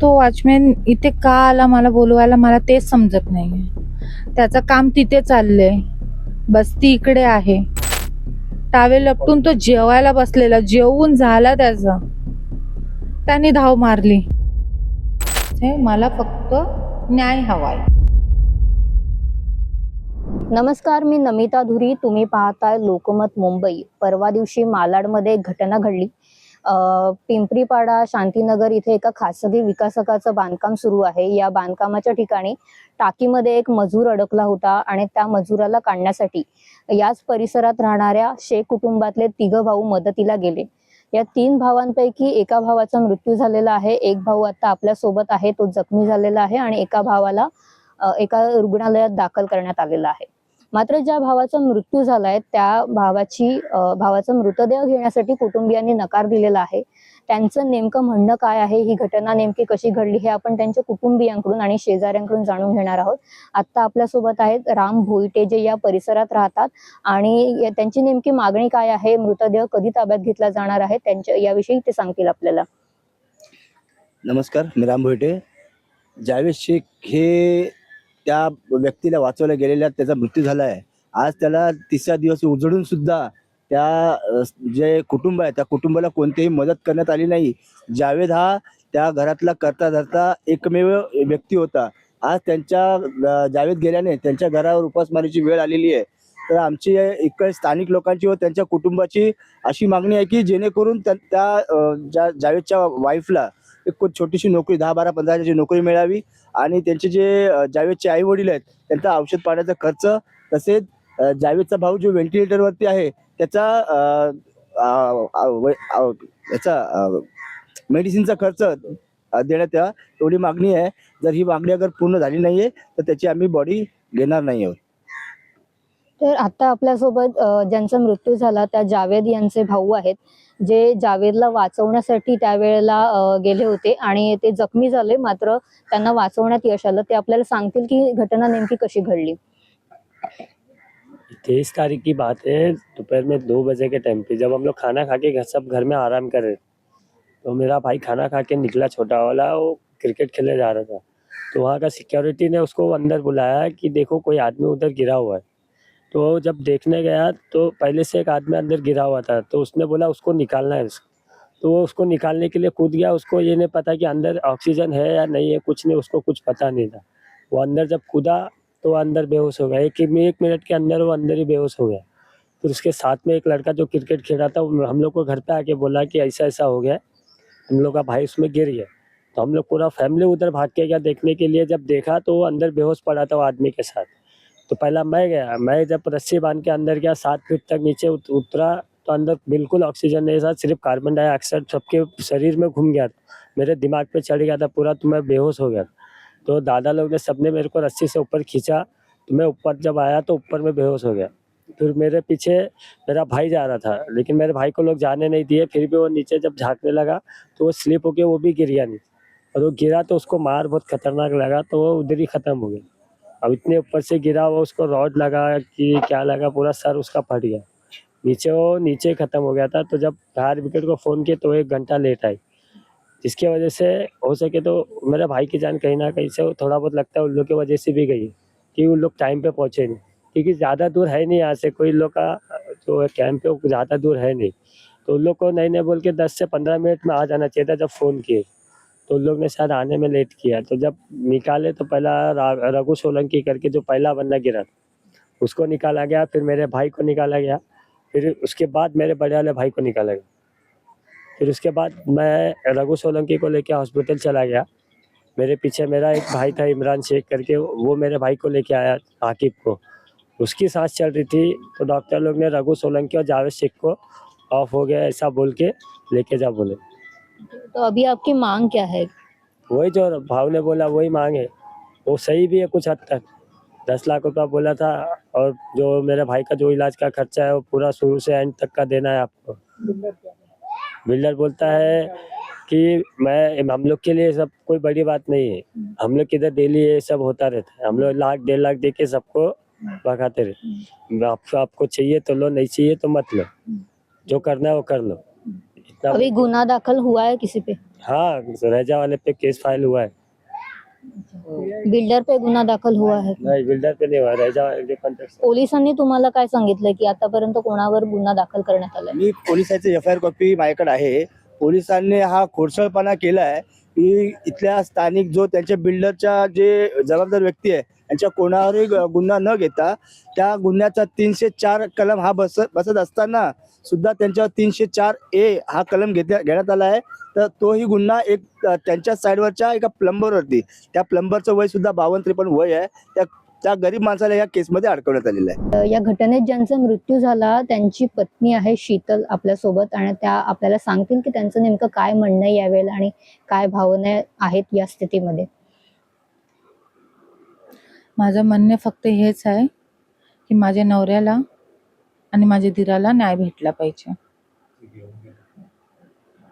तो वॉचमॅन इथे का आला मला बोलवायला मला तेच समजत नाहीये. त्याचं काम तिथे चाललंय. बस्ती इकडे आहे. टावेल लपटून तो जेवायला बसलेला जेवून झाला त्याचा. त्याने धाव मारली. हे मला फक्त न्याय हवाय. नमस्कार मी नमिता धुरी. तुम्ही पाहताय लोकमत मुंबई. परवा दिवशी मालाडमध्ये एक घटना घडली. पिंपरीपाडा शांतीनगर इथे एका खासगी विकासकाचं बांधकाम सुरू आहे. या बांधकामाच्या ठिकाणी टाकीमध्ये एक मजूर अडकला होता आणि त्या मजुराला काढण्यासाठी याच परिसरात राहणाऱ्या शेख कुटुंबातले तिघ भाऊ मदतीला गेले. या तीन भावांपैकी एका भावाचा मृत्यू झालेला आहे. एक भाऊ आता आपल्यासोबत आहे. तो जखमी झालेला आहे आणि एका भावाला एका रुग्णालयात दाखल करण्यात आलेला आहे. मात्र ज्या भावाचा मृत्यू झालाय त्या भावाची भावाचा मृतदेह घेण्यासाठी कुटुंबियांनी नकार दिलेला आहे. त्यांचं नेमकं म्हणणं काय आहे? ही घटना नेमकी कशी घडली हे आपण त्यांच्या कुटुंबियांकडून आणि शेजाऱ्यांकडून जाणून घेणार आहोत. आता आपल्यासोबत आहेत राम भोईटे जे या परिसरात राहतात आणि त्यांची नेमकी मागणी काय आहे? मृतदेह कधी ताब्यात घेतला जाणार आहे? त्यांच्या याविषयी ते सांगतील आपल्याला. नमस्कार मी राम भोईटे. जावेद शेख हे त्या व्यक्तीला वाचवल्या गेलेल्या त्याचा मृत्यू झाला आहे आज त्याला तिसरा दिवस उजळून सुद्धा त्या जे कुटुंब आहे त्या कुटुंबाला कोणतीही मदत करण्यात आली नाही. जावेद हा त्या घरातला करता धरता एकमेव व्यक्ती होता. आज त्यांच्या जावेद गेल्याने त्यांच्या घरावर उपासमारीची वेळ आलेली आहे. तर आमची इकडे स्थानिक लोकांची व त्यांच्या कुटुंबाची अशी मागणी आहे की जेणेकरून त्या त्या, ज्या जावेदच्या वाईफला एक छोटीशी नोकरी दहा बारा पंधरा हजाराची नोकरी मिळावी आणि त्यांचे जे जावेदचे आई वडील आहेत त्यांचा औषध पाण्याचा खर्च तसेच जावेदचा भाऊ जो व्हेंटिलेटरवरती आहे त्याचा याचा मेडिसिनचा खर्च देण्यात यावा एवढी मागणी आहे. जर ही मागणी अगर पूर्ण झाली नाहीये तर त्याची आम्ही बॉडी घेणार नाही आहोत. तर आता आपल्यासोबत ज्यांचा मृत्यू झाला त्या जावेद यांचे भाऊ आहेत जे जावेदला वाचवण्यासाठी त्यावेळेला गेले होते आणि ते जखमी झाले. मात्र त्यांना वाचवण्यात यश आलं. ते आपल्याला सांगतील की घटना नेमकी कशी घडली. तेईस तारीख की बात है. दोपहर में दो बजे के टाइम पे जब हम लोग खाना खा के घर सब घर में आराम कर रहे तो मेरा भाई खाना खा के निकला छोटा वाला वो क्रिकेट खेलने जा रहा था। तो वहाँ का सिक्योरिटी ने उसको अंदर बुलाया कि देखो कोई आदमी उधर गिरा हुआ है। तो जब देखने गया तो पहले से एक आदमी अंदर गिरा हुआ था तो उसने बोला उसको निकालना है उसको तो वो उसको निकालने के लिए कूद गया, उसको ये नहीं पता कि अंदर ऑक्सीजन है या नहीं है, कुछ नहीं, उसको कुछ पता नहीं था। वो अंदर जब कूदा तो अंदर बेहोश हो गया। एक एक मिनट के अंदर वो अंदर ही बेहोश हो गया। फिर उसके साथ में एक लड़का जो क्रिकेट खेल रहा था हम लोग को घर पे आके बोला कि ऐसा ऐसा हो गया, हम लोग का भाई उसमें गिर गया। तो हम लोग पूरा फैमिली उधर भाग के गया देखने के लिए। जब देखा तो वो अंदर बेहोश पड़ा था वो आदमी के साथ। तो पहला मैं गया। मैं जब रस्सी बाँध के अंदर गया, सात फीट तक नीचे उत- उतरा तो अंदर बिल्कुल ऑक्सीजन नहीं था, सिर्फ़ कार्बन डाइऑक्साइड सबके शरीर में घूम गया था। मेरे दिमाग पे चढ़ गया था पूरा तो मैं बेहोश हो गया। तो दादा लोग ने सबने मेरे को रस्सी से ऊपर खींचा तो मैं ऊपर जब आया तो ऊपर में बेहोश हो गया। फिर मेरे पीछे मेरा भाई जा रहा था, लेकिन मेरे भाई को लोग जाने नहीं दिए, फिर भी वो नीचे जब झाँकने लगा तो वो स्लिप होके वो भी गिर गया नहीं और वो गिरा तो उसको मार बहुत खतरनाक लगा तो वो उधर ही ख़त्म हो गया। अब इतने ऊपर से गिरा हुआ उसको रॉड लगा कि क्या लगा, पूरा सर उसका फट गया। नीचे वो नीचे ख़त्म हो गया था तो जब फायर ब्रिगेड को फ़ोन किया तो एक घंटा लेट आई। जिसकी वजह से हो सके तो मेरे भाई की जान कहीं ना कहीं से थोड़ा बहुत लगता है, उन लोग की वजह से भी गई कि उन लोग टाइम पे पहुँचे नहीं। क्योंकि ज़्यादा दूर है नहीं यहाँ से, कोई लोग का जो कैंप है वो ज़्यादा दूर है नहीं। तो उन लोग को नहीं नहीं बोल के दस से पंद्रह मिनट में आ जाना चाहिए था जब फ़ोन किए। तो उन लोग ने शायद आने में लेट किया। तो जब निकाले तो पहला रघु सोलंकी करके जो पहला बंदा गिरा, उसको निकाला गया, फिर मेरे भाई को निकाला गया, फिर उसके बाद मेरे बड़े वाले भाई को निकाला गया। फिर उसके बाद मैं रघु सोलंकी को लेकर हॉस्पिटल चला गया। मेरे पीछे मेरा एक भाई था, इमरान शेख करके, वो मेरे भाई को लेके आया, आकिब को। उसकी सांस चल रही थी तो डॉक्टर लोग ने रघु सोलंकी और जावेद शेख को ऑफ़ हो गया, ऐसा बोल के लेके जा बोले। तो अभी आपकी मांग क्या है? वही जो भाव ने बोला वही मांग है। वो सही भी है कुछ हद तक। दस लाख रुपया बोला था और जो मेरे भाई का जो इलाज का खर्चा है वो पूरा शुरू से एंड तक का देना है आपको। बिल्डर बोलता है कि मैं हम लोग के लिए सब कोई बड़ी बात नहीं है। हम लोग किधर डेली ये सब होता रहता है। हम लोग लाख डेढ़ लाख दे के सबको भगाते रहते आप, आपको चाहिए तो लो नहीं चाहिए तो मत लो। जो करना है वो कर लो। अभी गुना दाखल हुआ है किसी पे? हाँ रजा वाले पे केस फाइल हुआ है। बिल्डर पे गुन्हा दाखल हुआ है। नहीं बिल्डर पे नहीं हुआ रजा वाले कॉन्ट्रैक्ट पोलिसांनी तुम्हाला काय सांगितलं की आतापर्यंत कोणावर गुन्हा दाखल करण्यात आलाय? मी पोलिसांची एफ आय आर कॉपी माझ्याकडे आहे. पोलिसांनी हा खोडसळपणा केला आहे की इथल्या स्थानिक जो त्यांच्या बिल्डरच्या जे जबाबदार व्यक्ती आहे त्यांच्या कोणावरही गुन्हा न घेता त्या गुन्ह्याचा तीनशे चार कलम हा बस बसत असताना सुद्धा त्यांच्यावर तीनशे चार ए हा कलम घेतल्या घेण्यात आला आहे. तर तोही गुन्हा एक त्यांच्या साईडवरच्या एका प्लंबरवरती. त्या प्लंबरचं वय सुद्धा बावन्न त्रेपन्न वय आहे. त्या त्या गरीब माणसाला या केसमध्ये अडकवण्यात आलेलं आहे. या घटनेत ज्यांचा मृत्यू झाला त्यांची पत्नी आहे शीतल आपल्यासोबत आणि त्या आपल्याला सांगतील की त्यांचं नेमकं काय म्हणणं यावेळेला आणि काय भावना आहेत या स्थितीमध्ये. माझं म्हणणे फक्त हेच आहे की माझ्या नवऱ्याला आणि माझ्या दिराला न्याय भेटला पाहिजे.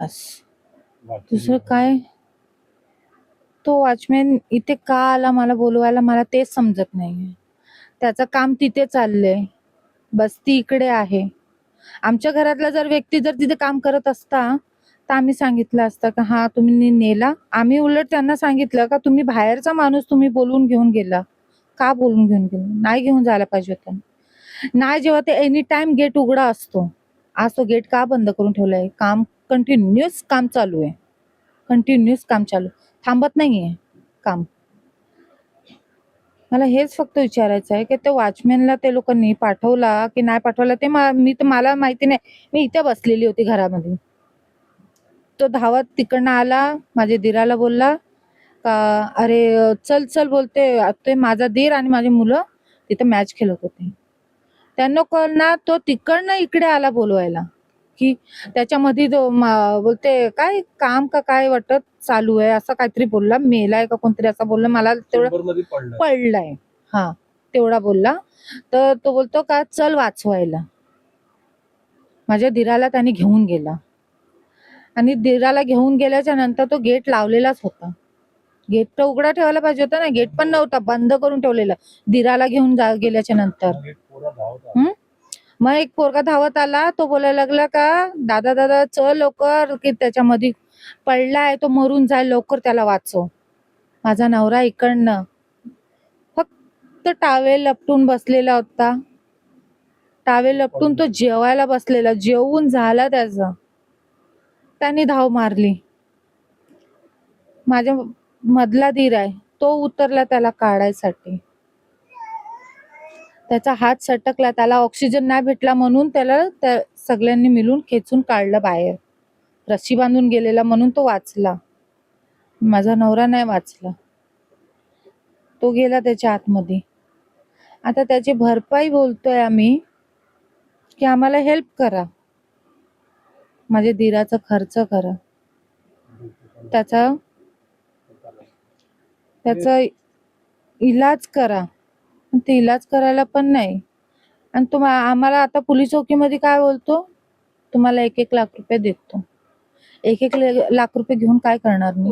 बस. दुसरं काय? तो वॉचमॅन इथे का आला मला बोलवायला? मला तेच समजत नाहीये. त्याचं काम तिथे चाललंय. बस ती इकडे आहे. आमच्या घरातला जर व्यक्ती जर तिथे काम करत असता तर आम्ही सांगितलं असतं का हा तुम्ही नेला. आम्ही उलट त्यांना सांगितलं का तुम्ही बाहेरचा माणूस तुम्ही बोलवून घेऊन गेला. का बोलून घेऊन गेला? नाही घेऊन जायला पाहिजे होतं. नाही जेव्हा ते एनी टाइम गेट उघडा असतो. आज तो गेट का बंद करून ठेवलाय? काम कंटिन्युअस काम चालू आहे. कंटिन्युअस काम चालू. थांबत नाहीये काम. मला हेच फक्त विचारायचं आहे की ते वॉचमॅनला ते लोकांनी पाठवला की नाही पाठवला ते मी तर मला माहिती नाही. मी इथे बसलेली होती घरामध्ये. तो धावत तिकडनं आला माझ्या दिराला बोलला का अरे चल चल बोलते. ते माझा दीर आणि माझी मुलं तिथे मॅच खेळत होते. त्यांना कळना तो तिकडनं इकडे आला बोलवायला. की त्याच्यामध्ये मा- बोलते काय काम का काय वाटत चालू आहे? असं काहीतरी बोलला. मेलाय का कोणतरी असं बोलला. मला तेवढं पडलाय. हा तेवढा बोलला. तर तो बोलतो का चल वाचवायला. माझ्या दिराला त्याने घेऊन गेला. आणि दिराला घेऊन गेल्याच्यानंतर तो गेट लावलेलाच होता. गेट तर उघडा ठेवायला पाहिजे होता ना. गेट पण नव्हता बंद करून ठेवलेला. दिराला घेऊन जा गेल्याच्यानंतर. हम्म? मग एक पोरगा धावत आला तो बोलायला लागला का दादा दादा चल लवकर की त्याच्यामध्ये पडलाय तो मरून जाईल लवकर त्याला वाचव. माझा नवरा इकडनं. फक्त टावेल लपटून बसलेला होता. टावेल लपटून तो जेवायला बसलेला जेवून झाला त्याचा. त्याने धाव मारली. माझ्या मधला धीर आहे तो उतरला त्याला काढायसाठी. त्याचा हात सटकला त्याला ऑक्सिजन नाही भेटला म्हणून त्याला त्या सगळ्यांनी मिळून खेचून काढलं बाहेर. रस्सी बांधून गेलेला म्हणून तो वाचला. माझा नवरा नाही वाचला. तो गेला त्याच्या आतमध्ये. आता त्याची भरपाई बोलतोय आम्ही की आम्हाला हेल्प करा. माझ्या दिराचा खर्च करा. त्याचा त्याचा इलाज करा. ते इलाज करायला पण नाही. आणि तुम्हा आम्हाला आता पोलीस चौकीमध्ये काय बोलतो? तुम्हाला एक एक लाख रुपये देतो. एक एक लाख रुपये घेऊन काय करणार मी?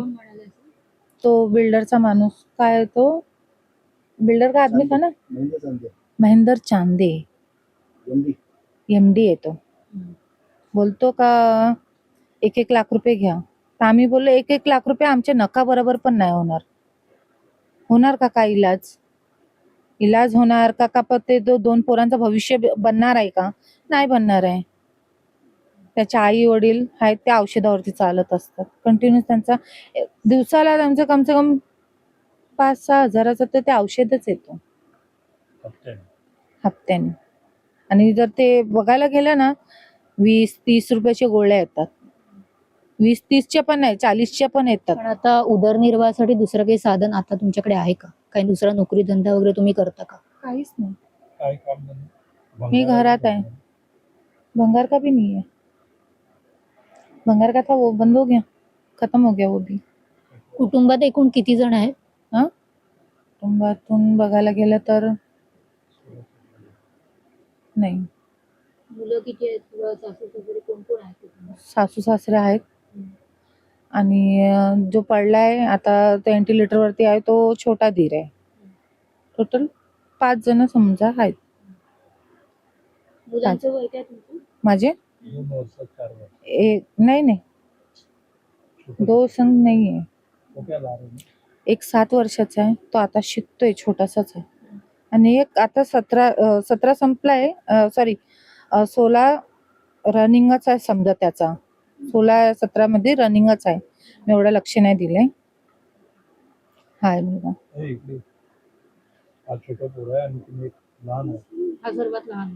तो बिल्डरचा माणूस. काय तो? बिल्डर का आदमी था ना? महेंद्र चांदे. M D. येतो. बोलतो का एक एक लाख रुपये घ्या. तर आम्ही बोललो एक एक लाख रुपये आमच्या नका बरोबर पण नाही होणार. होणार का काय इलाज? इलाज होणार? का का पण ते दो दोन पोरांचं भविष्य बनणार आहे का? नाही बनणार आहे. त्याच्या आई वडील आहेत त्या औषधावरती चालत असतात. कंटिन्यू त्यांचा दिवसाला त्यांचं कमसे कम पाच सहा हजाराचं तर ते औषधच येतो. हप्त्याने. आणि जर ते बघायला गेलं ना वीस तीस रुपयाच्या गोळ्या येतात. वीस तीसच्या पण नाही चाळीसच्या पण येतात. पण आता उदरनिर्वाहासाठी दुसरं काही साधन आता तुमच्याकडे आहे का? काही दुसरा नोकरी धंदा वगैरे तुम्ही करता का? काहीच नाही. मी घरात आहे. भंगार का भी नहीं है भंगार का था वो? बंद हो गया. खत्म हो गया वो भी. कुटुंबात एकूण किती जण आहेत? कुटुंबातून बघायला गेलं तर नाही. मुलं किती आहेत? किंवा सासू सासरे कोण कोण आहेत? सासू सासरे आहेत. आणि जो पडलाय आता व्हेंटिलेटर वरती आहे तो छोटा धीर आहे. टोटल पाच जण समजा आहेत. मुलांचं वय काय तुमचं? माझे? एक नाही नाही. दो संघ नाही आहे एक सात वर्षाचा आहे तो आता शिकतोय छोटासाच आहे. आणि एक आता सतरा अं, सतरा संपलाय सॉरी सोळा रनिंगच आहे समजा त्याचा. सोळा सतरा मध्ये रनिंगच आहे. मी एवढं लक्ष नाही दिलंय. हाय मुलगा. हे इकडे. हा छोटा पोरा आहे आणि तुम्ही एक लहान आहे.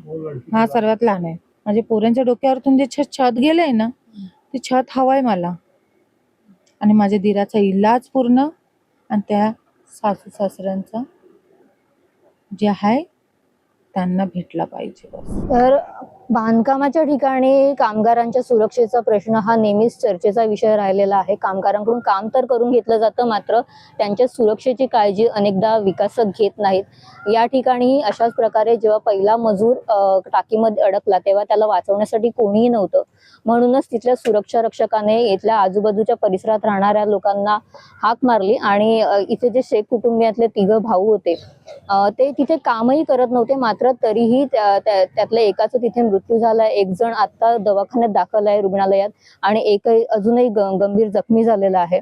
हो, लडकी हा सर्वात लहान आहे. माझ्या पोरांच्या डोक्यावरतून जे छ- छत गेलंय ना ते छत हवंय मला. आणि माझ्या दिराचा इलाज पूर्ण आणि त्या सासू सासऱ्यांचा जे आहे त्यांना भेटला पाहिजे बस. तर बांधकामाच्या ठिकाणी कामगारांच्या सुरक्षेचा प्रश्न हा नेहमीच चर्चेचा विषय राहिलेला आहे. कामगारांकडून काम तर करून घेतलं जातं मात्र त्यांच्या सुरक्षेची काळजी अनेकदा विकासक घेत नाहीत. या ठिकाणी अशाच प्रकारे जेव्हा पहिला मजूर टाकीमध्ये अडकला तेव्हा त्याला वाचवण्यासाठी कोणीही नव्हतं. म्हणूनच तिथल्या सुरक्षा रक्षकाने इथल्या आजूबाजूच्या परिसरात राहणाऱ्या लोकांना हाक मारली आणि इथे जे शेख कुटुंबियातले तिघं भाऊ होते ते तिथे कामही करत नव्हते मात्र तरीही त्या- त्या- त्यातल्या एकाचं तिथे मृत्यू झालाय एक जण आता दवाखान्यात दाखल आहे रुग्णालयात आणि एकही अजूनही ग- गंभीर जखमी झालेला आहे.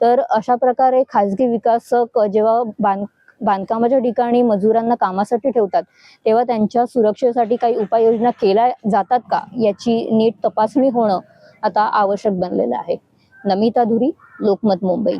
तर अशा प्रकारे खाजगी विकासक जेव्हा बांध बांधकामाच्या ठिकाणी मजुरांना कामासाठी ठेवतात तेव्हा त्यांच्या सुरक्षेसाठी काही उपाययोजना केल्या जातात का? याची नीट तपासणी होणं आता आवश्यक बनलेलं आहे. नमिता धुरी लोकमत मुंबई.